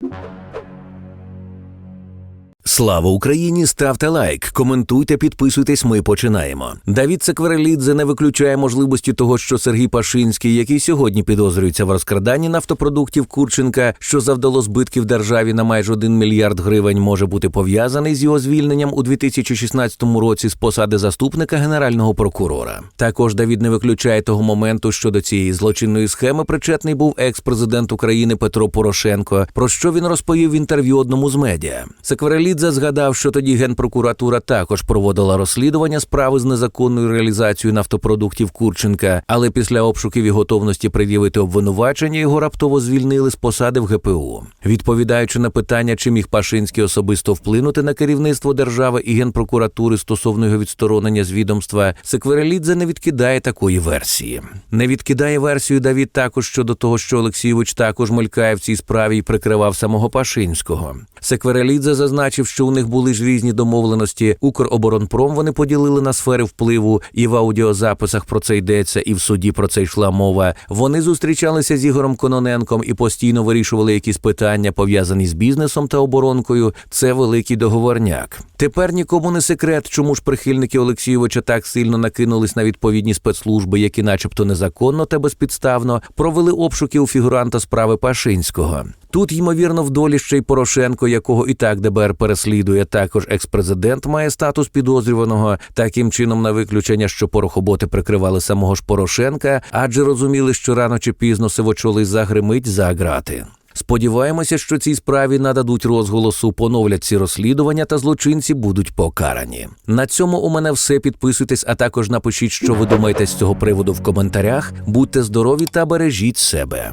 you Слава Україні! Ставте лайк, коментуйте, підписуйтесь. Ми починаємо. Давід Секверелідзе не виключає можливості того, що Сергій Пашинський, який сьогодні підозрюється в розкраданні нафтопродуктів Курченка, що завдало збитків державі на майже 1 мільярд гривень, може бути пов'язаний з його звільненням у 2016 році з посади заступника генерального прокурора. Також Давід не виключає того моменту, що до цієї злочинної схеми причетний був екс-президент України Петро Порошенко, про що він розповів в інтерв'ю одному з медіа. Секверелідзе згадав, що тоді генпрокуратура також проводила розслідування справи з незаконною реалізацією нафтопродуктів Курченка, але після обшуків і готовності пред'явити обвинувачення його раптово звільнили з посади в ГПУ. Відповідаючи на питання, чи міг Пашинський особисто вплинути на керівництво держави і генпрокуратури стосовно його відсторонення з відомства, Секверелідзе не відкидає такої версії. Не відкидає версію Давід також щодо того, що Олексійович також мелькає в цій справі і прикривав самого Пашинського. Секверелідзе зазначив, що у них були ж різні домовленості. Укроборонпром вони поділили на сфери впливу, і в аудіозаписах про це йдеться, і в суді про це йшла мова. Вони зустрічалися з Ігорем Кононенком і постійно вирішували якісь питання, пов'язані з бізнесом та оборонкою. Це великий договорняк. Тепер нікому не секрет, чому ж прихильники Олексійовича так сильно накинулись на відповідні спецслужби, які, начебто, незаконно та безпідставно провели обшуки у фігуранта справи Пашинського. Тут, ймовірно, в долі ще й Порошенко, якого і так ДБР переслідує. Також експрезидент має статус підозрюваного. Таким чином, на виключення, що порохоботи прикривали самого ж Порошенка, адже розуміли, що рано чи пізно сивочолий загримить за грати. Сподіваємося, що цій справі нададуть розголосу, поновлять ці розслідування та злочинці будуть покарані. На цьому у мене все. Підписуйтесь, а також напишіть, що ви думаєте з цього приводу в коментарях. Будьте здорові та бережіть себе.